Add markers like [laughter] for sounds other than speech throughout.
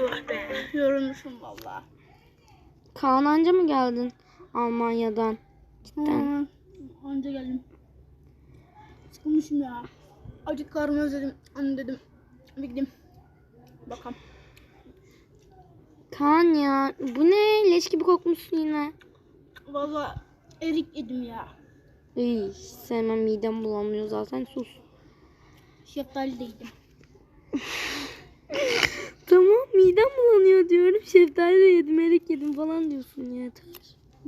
Oh be. Yorulmuşum valla. Kaan anca mı geldin Almanya'dan? Cidden. Hmm, Anca geldim. Sıkılmışım ya. Acık karnımı özledim. Anne dedim. Bir gideyim. Bakalım. Kaan ya bu ne? Leş gibi kokmuşsun yine. Valla erik yedim ya. Iy, hiç sevmem midem bulanmıyor zaten sus. Şeftali de yedim. [laughs] Midem bulanıyor diyorum. Şeftali de yedim, erik yedim falan diyorsun yeter.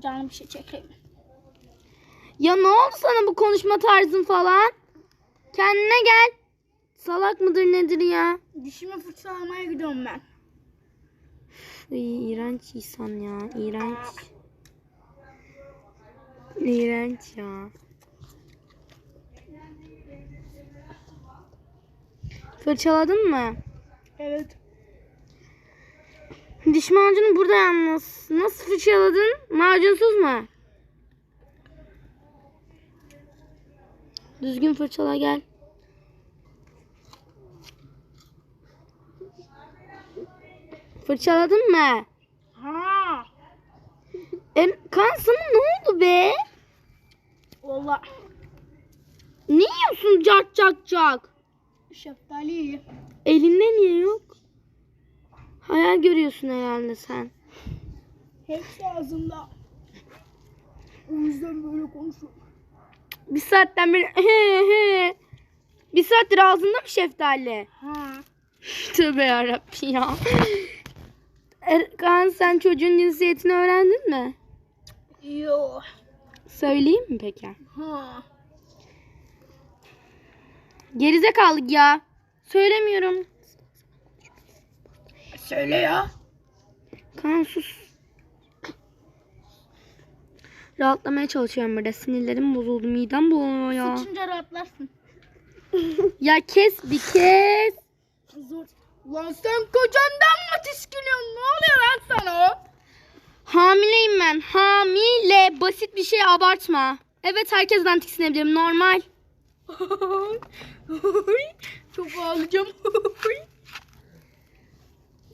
Canım bir şey çekeyim. Ya ne oldu sana bu konuşma tarzın falan? Kendine gel. Salak mıdır nedir ya? Dişimi fırçalamaya gidiyorum ben. Iy, iğrenç insan ya. iğrenç. İğrenç ya. Fırçaladın mı? Evet. Diş macunu burada yalnız. Nasıl fırçaladın? Macunsuz mu? Düzgün fırçala gel. Fırçaladın mı? Ha. Em, kan sana ne oldu be? Valla Ne yiyorsun cak cak cak? şeftali. Elinde niye yok? Hayal görüyorsun herhalde sen. Hepsi ağzımda. O yüzden böyle konuşuyorum. Bir saatten beri he he. Bir saattir ağzında mı şeftali? Ha. [laughs] Tövbe yarabbim ya. Erkan sen çocuğun cinsiyetini öğrendin mi? Yo. Söyleyeyim mi peki? Ha. Gerizekalık ya. Söylemiyorum. Söyle ya. Kaan sus. Rahatlamaya çalışıyorum burada. Sinirlerim bozuldu. Midem bulanıyor ya. Sıçınca rahatlarsın. Ya kes bir kes. Zor. Lan sen kocandan mı tiskiniyorsun? Ne oluyor lan sana? Hamileyim ben. Hamile. Basit bir şey abartma. Evet herkesten tiksinebilirim. Normal. [laughs] Çok ağlayacağım. [laughs]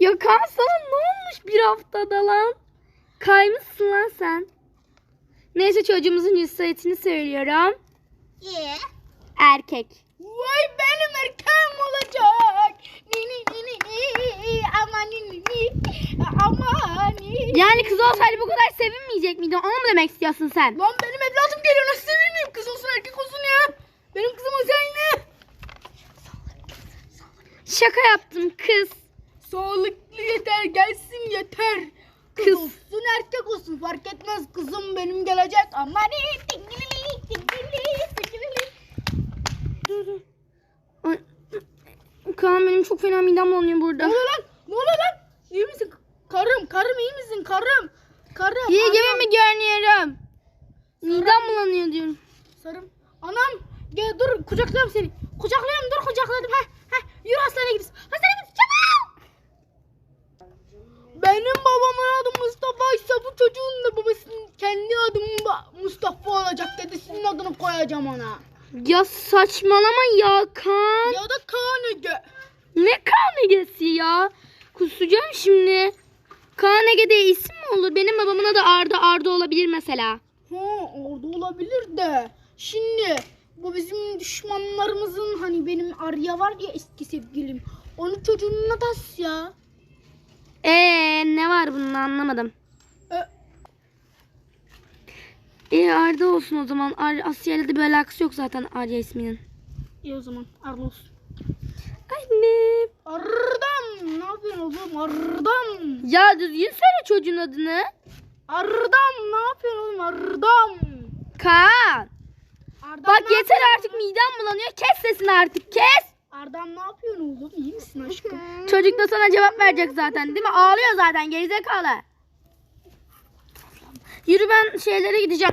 Ya Kaan sana ne olmuş bir haftada lan? Kaymışsın lan sen. Neyse çocuğumuzun cinsiyetini söylüyorum. yeah. Erkek. Vay benim erkeğim olacak. Ni ni ni ama ni ni ama ni. Yani kız olsaydı bu kadar sevinmeyecek miydin? Onu mu demek istiyorsun sen? Lan benim evladım geliyor nasıl sevinmeyeyim? Kız olsun erkek olsun ya. Benim kızım özel Şaka yaptım kız. Sağlıklı yeter gelsin yeter. Kız, Kız. olsun erkek olsun fark etmez kızım benim gelecek ama ni tingili tingili tingili. Dur dur. Ay, Kaan benim çok fena midem bulanıyor Ne burada. oluyor lan? Ne oluyor lan? İyi misin? Karım, karım iyi misin? Karım. Karım. İyi anam. gibi mi görünüyorum? Midem bulanıyor diyorum. Sarım. Anam. Gel dur kucaklıyorum seni. Kucaklıyorum dur kucakladım. Heh, heh. Yürü. Hastaneye gidiyoruz. Benim babamın adı Mustafa ise bu çocuğun da babasının kendi adı Mu- Mustafa olacak. Dedesinin adını koyacağım ona. Ya saçmalama ya Kaan. Ya da Kaan Ege. Ne Kaan Ege'si ya? Kusacağım şimdi. Kaan Ege diye isim mi olur? Benim babamın adı Arda. Arda olabilir mesela. Ha orada olabilir de. Şimdi bu bizim düşmanlarımızın hani benim Arya var ya eski sevgilim. Onun çocuğunun adı Asya. Ee ne var bunun anlamadım. E, Ee Arda olsun o zaman. Ar Asya ile de bir alakası yok zaten Arya isminin. iyi o zaman Arda olsun. Anne. Ardam ne yapıyorsun oğlum Ardam. Ya düzgün söyle çocuğun adını. Ardam ne yapıyorsun oğlum Ardam. Kaan. Ardam Bak yeter artık midem bulanıyor. Kes sesini artık kes. Ardam ne yapıyorsun oğlum iyi misin aşkım? [laughs] Çocuk da sana cevap verecek zaten değil mi? Ağlıyor zaten gerizekalı. Yürü ben şeylere gideceğim.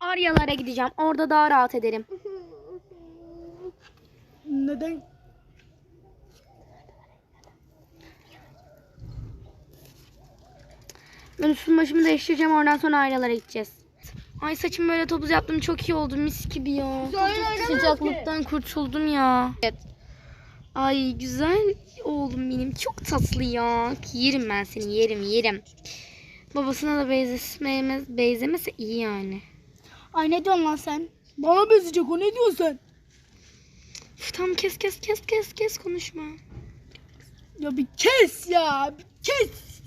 Aryalara gideceğim. Orada daha rahat ederim. Neden? Ben üstüm başımı değiştireceğim. Oradan sonra Aryalara gideceğiz. Ay saçımı böyle topuz yaptım. Çok iyi oldu. Mis gibi ya. Sıcaklıktan kurtuldum ya. Evet. Ay güzel oğlum benim. çok tatlı ya. Yerim ben seni yerim yerim. Babasına da benzemez, benzemese iyi yani. Ay ne diyorsun lan sen? Bana benzeyecek o ne diyorsun sen? Üf, tamam kes kes kes kes kes konuşma. Ya bir kes ya bir kes.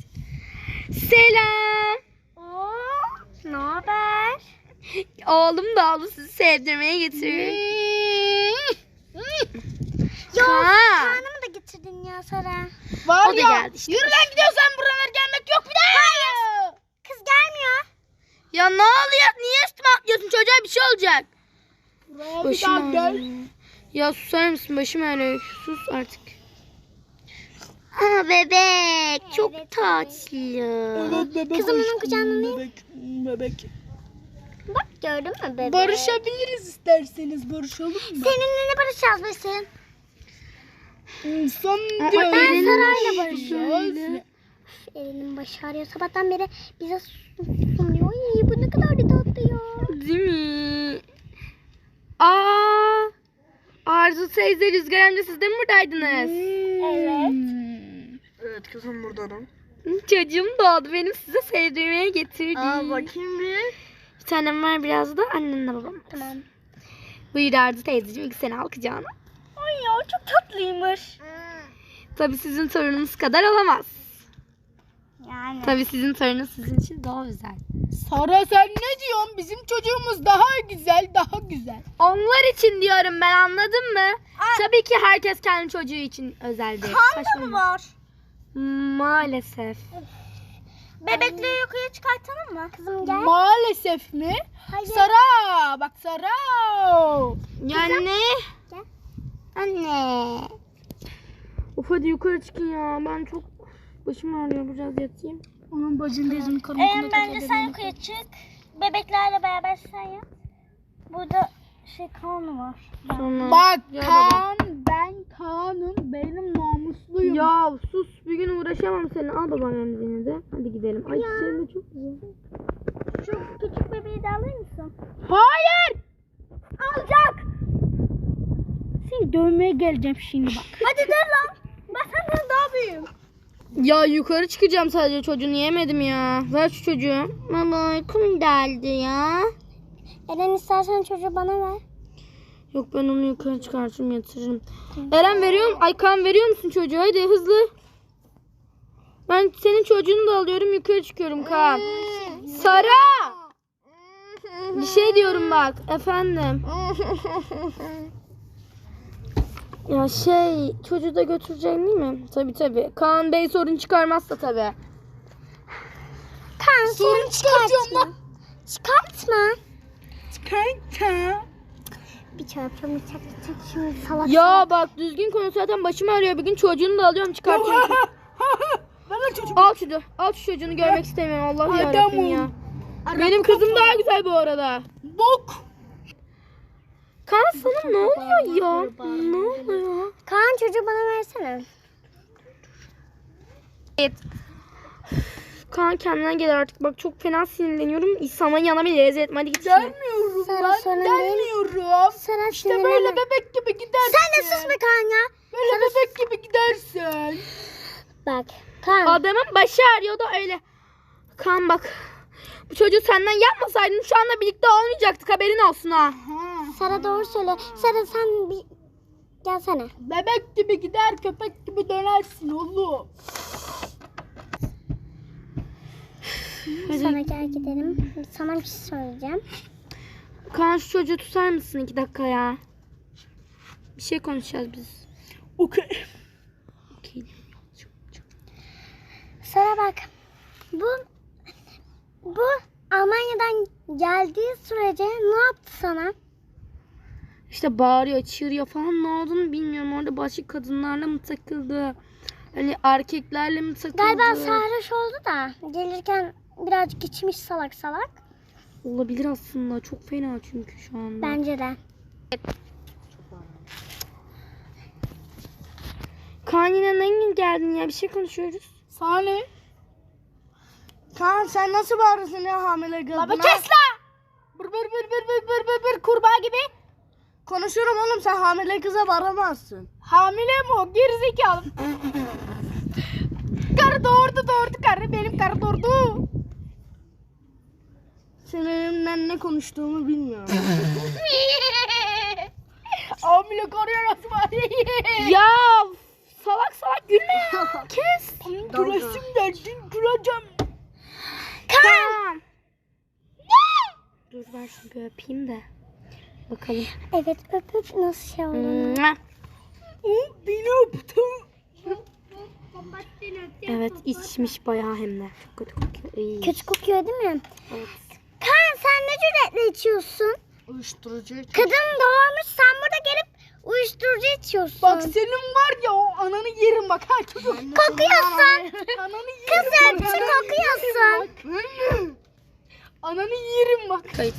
Selam. Ne haber? Oğlum da oğlu sizi sevdirmeye getiriyor. Yok Ha. karnımı da getirdin ya Sara. Var O da ya. geldi işte. Yürü lan gidiyorsan buralara gelmek yok bir daha. Hayır. Kız gelmiyor. Ya ne oluyor? Niye üstüme atlıyorsun? Çocuğa bir şey olacak. Buraya bir Başım gel. ağrıyor. Ya susar mısın? Başım ağrıyor. Sus artık. Aa bebek. Çok Evet, tatlı. Evet bebek Kızım onun kucağına ne? Bebek. Bebek. Bak gördün mü bebeği? Barışabiliriz isterseniz barışalım mı? Seninle ne barışacağız Besin? İnsan diyor. Eren'in Sarayla barışacağız. Elinin başı ağrıyor. Sabahtan beri bize sunuyor. Ay, bu ne kadar da tatlı ya. Değil mi? Aa. Arzu teyze, Rüzgar amca siz de mi buradaydınız? Evet. Evet kızım buradanım. Çocuğum doğdu. Benim size sevdirmeye getirdim. Aa bakayım bir. Bir tanem var biraz da annenle babam. Tamam. Buyur Arzu teyzeciğim. İlk seni al kucağına. Ay ya çok tatlıymış. Tabii sizin torununuz kadar olamaz. Yani. Tabii sizin torununuz sizin için daha özel. Sara sen ne diyorsun? Bizim çocuğumuz daha güzel, daha güzel. Onlar için diyorum ben anladın mı? Tabii ki herkes kendi çocuğu için özeldir. Saçmalama. var? Maalesef. Bebekleri yukarı çıkartalım mı? Kızım gel. Maalesef mi? Hayır. Sara, bak Sara. Yani Gel. Anne. Of hadi yukarı çıkın ya. Ben çok başım ağrıyor. Biraz yatayım. Onun bacın teyzenin karın Ee, bence sen yukarı çık. Bebeklerle beraber sen yat. Burada şey kanı var. Sonra... Bak Ya Kaan, ben Kaan'ım, benim namusluyum. Ya sus bir gün uğraşamam seninle. Al babam emzini de. Hadi gidelim. Ay çiçeğin de çok güzel. Şu küçük bebeği de alır mısın? Hayır! Alacak! Seni dövmeye geleceğim şimdi bak. [laughs] Hadi de lan. Ben senden daha büyüğüm. Ya yukarı çıkacağım sadece çocuğunu yemedim ya. Ver şu çocuğu. Baba uykum geldi ya. Eren istersen çocuğu bana ver. Yok ben onu yukarı çıkartırım yatırırım. Eren veriyor mu? Ay Kaan veriyor musun çocuğu? Hadi hızlı. Ben senin çocuğunu da alıyorum yukarı çıkıyorum Kaan. [laughs] Sara! Bir şey diyorum bak efendim. [laughs] Ya şey çocuğu da götüreceğim değil mi? Tabi tabi. Kaan Bey sorun çıkarmazsa tabi. Kan Sorun çıkartıyorum lan. Çıkartma. Çıkartma. Bir bıçak bıçak şimdi salak. Ya bak düzgün konuş zaten başım ağrıyor. Bir gün çocuğunu da alıyorum çıkartıyorum. [laughs] Bana çocuk. al şunu. Al şu çocuğunu görmek istemiyorum. Allah Adamım. yarabbim ya. Benim kızım daha güzel bu arada. Bok. Kaan sana ne oluyor ya? Ne oluyor? Kaan çocuğu bana versene. Evet. Kaan kendine gel artık. Bak çok fena sinirleniyorum. Sana yana bir rezil etme. Hadi git şimdi. Gelmiyorum Sarı ben sorun gelmiyorum. Sana İşte böyle bebek gibi gidersin. Sen de sus be Kaan ya. Böyle bebek gibi gidersin. Bak Kaan. Adamın başı ağrıyor da öyle. Kaan bak. Bu çocuğu senden yapmasaydın şu anda birlikte olmayacaktık. Haberin olsun ha. Sara doğru söyle. Sara sen bir gelsene. Bebek gibi gider köpek gibi dönersin oğlum. Sana gel gidelim. Sana bir şey söyleyeceğim. Kaan şu çocuğu tutar mısın iki dakika ya? Bir şey konuşacağız biz. Okey. Sara bak. Bu bu Almanya'dan geldiği sürece ne yaptı sana? İşte bağırıyor, çığırıyor falan ne olduğunu bilmiyorum. Orada başka kadınlarla mı takıldı? Hani erkeklerle mi takıldı? Galiba sarhoş oldu da gelirken birazcık içmiş salak salak. Olabilir aslında. Çok fena çünkü şu anda. Bence de. Kaan yine ne geldin ya? Bir şey konuşuyoruz. Sahne. Kaan sen nasıl bağırıyorsun ya hamile kız? Baba kes la. Bır bır bır bır bır bır bır bır kurbağa gibi. Konuşuyorum oğlum sen hamile kıza bağıramazsın. Hamile mi o? Gerizekalı. bebekler doğurdu. Senin elimden ne konuştuğumu bilmiyorum. [laughs] Hamile karıya nasıl var? Ya salak salak gülme ya. Kes. Gülesim geldi güleceğim. Kaan. Şunu bir öpeyim de. Bakalım. Evet öp öp nasıl şey oldu. Mua. O beni öptü. Evet içmiş bayağı hem de. Çok kötü kokuyor. İyi. Kötü kokuyor değil mi? Evet. Kaan sen ne cüretle içiyorsun? Uyuşturucu için. Kadın doğurmuş sen burada gelip uyuşturucu içiyorsun. Bak senin var ya o ananı yerim bak ha çocuk. kokuyorsun. Ananı yerim. Kız bak, ananı kokuyorsun. yerim bak. Ananı yerim bak. Kayıt.